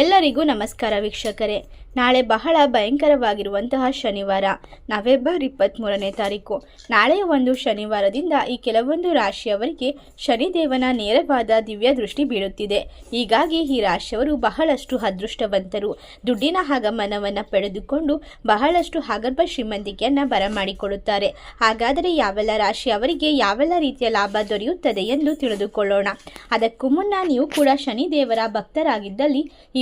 ಎಲ್ಲರಿಗೂ ನಮಸ್ಕಾರ ವೀಕ್ಷಕರೇ. ನಾಳೆ ಬಹಳ ಭಯಂಕರವಾಗಿರುವಂತಹ ಶನಿವಾರ. ನವೆಂಬರ್ ಇಪ್ಪತ್ತ್ಮೂರನೇ ತಾರೀಕು. ನಾಳೆ ಒಂದು ಶನಿವಾರದಿಂದ ಈ ಕೆಲವೊಂದು ರಾಶಿಯವರಿಗೆ ಶನಿದೇವನ ನೇರವಾದ ದಿವ್ಯ ದೃಷ್ಟಿ ಬೀಳುತ್ತಿದೆ. ಹೀಗಾಗಿ ಈ ರಾಶಿಯವರು ಬಹಳಷ್ಟು ಅದೃಷ್ಟವಂತರು. ದುಡ್ಡಿನ ಆಗಮನವನ್ನು ಪಡೆದುಕೊಂಡು ಬಹಳಷ್ಟು ಆಗರ್ಭ ಶ್ರೀಮಂತಿಕೆಯನ್ನು ಬರಮಾಡಿಕೊಳ್ಳುತ್ತಾರೆ ಹಾಗಾದರೆ ಯಾವೆಲ್ಲ ರಾಶಿಯವರಿಗೆ ಯಾವೆಲ್ಲ ರೀತಿಯ ಲಾಭ ದೊರೆಯುತ್ತದೆ ಎಂದು ತಿಳಿದುಕೊಳ್ಳೋಣ. ಅದಕ್ಕೂ ಮುನ್ನ ನೀವು ಕೂಡ ಶನಿದೇವರ ಭಕ್ತರಾಗಿದ್ದಲ್ಲಿ ಈ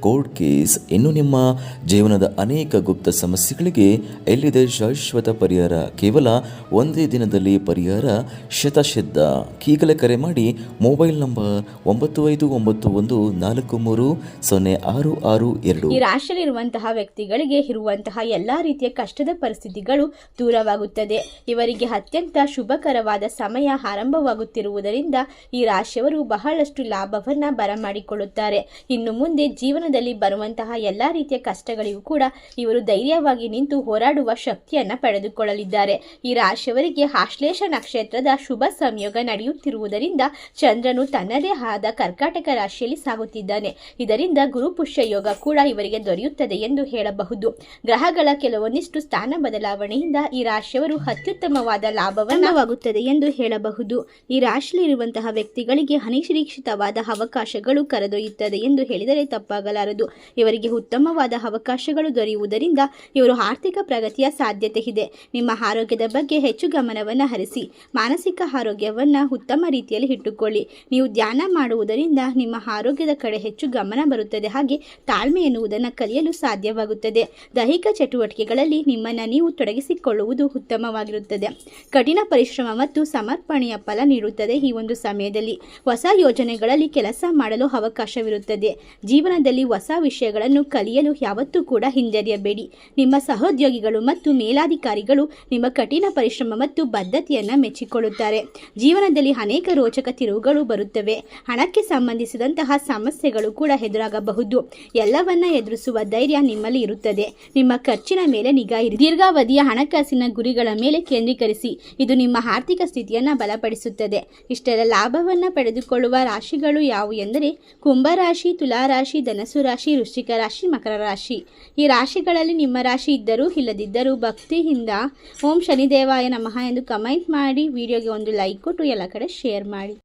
ಕೋರ್ಟ್ ಕೇಸ್ ಇನ್ನು ನಿಮ್ಮ ಜೀವನದ ಅನೇಕ ಗುಪ್ತ ಸಮಸ್ಯೆಗಳಿಗೆ ಎಲ್ಲಿದೆ ಶಾಶ್ವತ ಪರಿಹಾರ? ಕೇವಲ ಒಂದೇ ದಿನದಲ್ಲಿ ಪರಿಹಾರ? ಶತಶಿದ್ಧ ಈಗಲೇ ಕರೆ ಮಾಡಿ ಮೊಬೈಲ್ ನಂಬರ್ ಒಂಬತ್ತು ಐದು ಒಂಬತ್ತು ಒಂದು ನಾಲ್ಕು ಮೂರು ಸೊನ್ನೆ ಆರು ಆರು ಎರಡು. ಈ ರಾಶಿಯಲ್ಲಿರುವಂತಹ ವ್ಯಕ್ತಿಗಳಿಗೆ ಇರುವಂತಹ ಎಲ್ಲಾ ರೀತಿಯ ಕಷ್ಟದ ಪರಿಸ್ಥಿತಿಗಳು ದೂರವಾಗುತ್ತದೆ. ಇವರಿಗೆ ಅತ್ಯಂತ ಶುಭಕರವಾದ ಸಮಯ ಆರಂಭವಾಗುತ್ತಿರುವುದರಿಂದ ಈ ರಾಶಿಯವರು ಬಹಳಷ್ಟು ಲಾಭವನ್ನ ಬರಮಾಡಿಕೊಳ್ಳುತ್ತಾರೆ. ಇನ್ನು ಮುಂದೆ ಜೀವನದಲ್ಲಿ ಬರುವಂತಹ ಎಲ್ಲ ರೀತಿಯ ಕಷ್ಟಗಳಿಗೂ ಕೂಡ ಇವರು ಧೈರ್ಯವಾಗಿ ನಿಂತು ಹೋರಾಡುವ ಶಕ್ತಿಯನ್ನ ಪಡೆದುಕೊಳ್ಳಲಿದ್ದಾರೆ. ಈ ರಾಶಿಯವರಿಗೆ ಆಶ್ಲೇಷ ನಕ್ಷತ್ರದ ಶುಭ ಸಂಯೋಗ ನಡೆಯುತ್ತಿರುವುದರಿಂದ ಚಂದ್ರನು ತನ್ನದೇ ಆದ ಕರ್ಕಾಟಕ ರಾಶಿಯಲ್ಲಿ ಸಾಗುತ್ತಿದ್ದಾನೆ. ಇದರಿಂದ ಗುರು ಪುಷ್ಯ ಯೋಗ ಕೂಡ ಇವರಿಗೆ ದೊರೆಯುತ್ತದೆ ಎಂದು ಹೇಳಬಹುದು. ಗ್ರಹಗಳ ಕೆಲವೊಂದಿಷ್ಟು ಸ್ಥಾನ ಬದಲಾವಣೆಯಿಂದ ಈ ರಾಶಿಯವರು ಅತ್ಯುತ್ತಮವಾದ ಲಾಭವನ್ನವಾಗುತ್ತದೆ ಎಂದು ಹೇಳಬಹುದು. ಈ ರಾಶಿಯಲ್ಲಿರುವಂತಹ ವ್ಯಕ್ತಿಗಳಿಗೆ ಅನಿರೀಕ್ಷಿತವಾದ ಅವಕಾಶಗಳು ಕರೆದೊಯ್ಯುತ್ತದೆ ಎಂದು ಹೇಳಿದರೆ ತಪ್ಪಾಗಲಾರದು ಇವರಿಗೆ ಉತ್ತಮವಾದ ಅವಕಾಶಗಳು ದೊರೆಯುವುದರಿಂದ ಇವರು ಆರ್ಥಿಕ ಪ್ರಗತಿಯ ಸಾಧ್ಯತೆ ಇದೆ. ನಿಮ್ಮ ಆರೋಗ್ಯದ ಬಗ್ಗೆ ಹೆಚ್ಚು ಗಮನವನ್ನು ಹರಿಸಿ, ಮಾನಸಿಕ ಆರೋಗ್ಯವನ್ನು ಉತ್ತಮ ರೀತಿಯಲ್ಲಿ ಇಟ್ಟುಕೊಳ್ಳಿ. ನೀವು ಧ್ಯಾನ ಮಾಡುವುದರಿಂದ ನಿಮ್ಮ ಆರೋಗ್ಯದ ಕಡೆ ಹೆಚ್ಚು ಗಮನ ಬರುತ್ತದೆ. ಹಾಗೆ ತಾಳ್ಮೆ ಎನ್ನುವುದನ್ನು ಕಲಿಯಲು ಸಾಧ್ಯವಾಗುತ್ತದೆ. ದೈಹಿಕ ಚಟುವಟಿಕೆಗಳಲ್ಲಿ ನಿಮ್ಮನ್ನು ನೀವು ತೊಡಗಿಸಿಕೊಳ್ಳುವುದು ಉತ್ತಮವಾಗಿರುತ್ತದೆ. ಕಠಿಣ ಪರಿಶ್ರಮ ಮತ್ತು ಸಮರ್ಪಣೆಯ ಫಲ ನೀಡುತ್ತದೆ ಈ ಒಂದು ಸಮಯದಲ್ಲಿ. ಹೊಸ ಯೋಜನೆಗಳಲ್ಲಿ ಕೆಲಸ ಮಾಡಲು ಅವಕಾಶವಿರುತ್ತದೆ. ಜೀವನದಲ್ಲಿ ಹೊಸ ವಿಷಯಗಳನ್ನು ಕಲಿಯಲು ಯಾವತ್ತೂ ಕೂಡ ಹಿಂಜರಿಯಬೇಡಿ. ನಿಮ್ಮ ಸಹೋದ್ಯೋಗಿಗಳು ಮತ್ತು ಮೇಲಾಧಿಕಾರಿಗಳು ನಿಮ್ಮ ಕಠಿಣ ಪರಿಶ್ರಮ ಮತ್ತು ಬದ್ಧತೆಯನ್ನು ಮೆಚ್ಚಿಕೊಳ್ಳುತ್ತಾರೆ. ಜೀವನದಲ್ಲಿ ಅನೇಕ ರೋಚಕ ತಿರುವುಗಳು ಬರುತ್ತವೆ. ಹಣಕ್ಕೆ ಸಂಬಂಧಿಸಿದಂತಹ ಸಮಸ್ಯೆಗಳು ಕೂಡ ಎದುರಾಗಬಹುದು. ಎಲ್ಲವನ್ನ ಎದುರಿಸುವ ಧೈರ್ಯ ನಿಮ್ಮಲ್ಲಿ ಇರುತ್ತದೆ. ನಿಮ್ಮ ಖರ್ಚಿನ ಮೇಲೆ ನಿಗಾ ಇರಿ. ದೀರ್ಘಾವಧಿಯ ಹಣಕಾಸಿನ ಗುರಿಗಳ ಮೇಲೆ ಕೇಂದ್ರೀಕರಿಸಿ. ಇದು ನಿಮ್ಮ ಆರ್ಥಿಕ ಸ್ಥಿತಿಯನ್ನು ಬಲಪಡಿಸುತ್ತದೆ. ಇಷ್ಟೆಲ್ಲ ಲಾಭವನ್ನು ಪಡೆದುಕೊಳ್ಳುವ ರಾಶಿಗಳು ಯಾವುವು ಎಂದರೆ ಕುಂಭರಾಶಿ, ತುಲಾರಾಶಿ, ಧನಸು ರಾಶಿ, ವೃಶ್ಚಿಕ ರಾಶಿ, ಮಕರ ರಾಶಿ. ಈ ರಾಶಿಗಳಲ್ಲಿ ನಿಮ್ಮ ರಾಶಿ ಇದ್ದರೂ ಇಲ್ಲದಿದ್ದರೂ ಭಕ್ತಿಯಿಂದ ಓಂ ಶನಿದೇವಾಯ ನಮಃ ಎಂದು ಕಮೆಂಟ್ ಮಾಡಿ, ವಿಡಿಯೋಗೆ ಒಂದು ಲೈಕ್ ಕೊಟ್ಟು ಎಲ್ಲ ಕಡೆ ಶೇರ್ ಮಾಡಿ.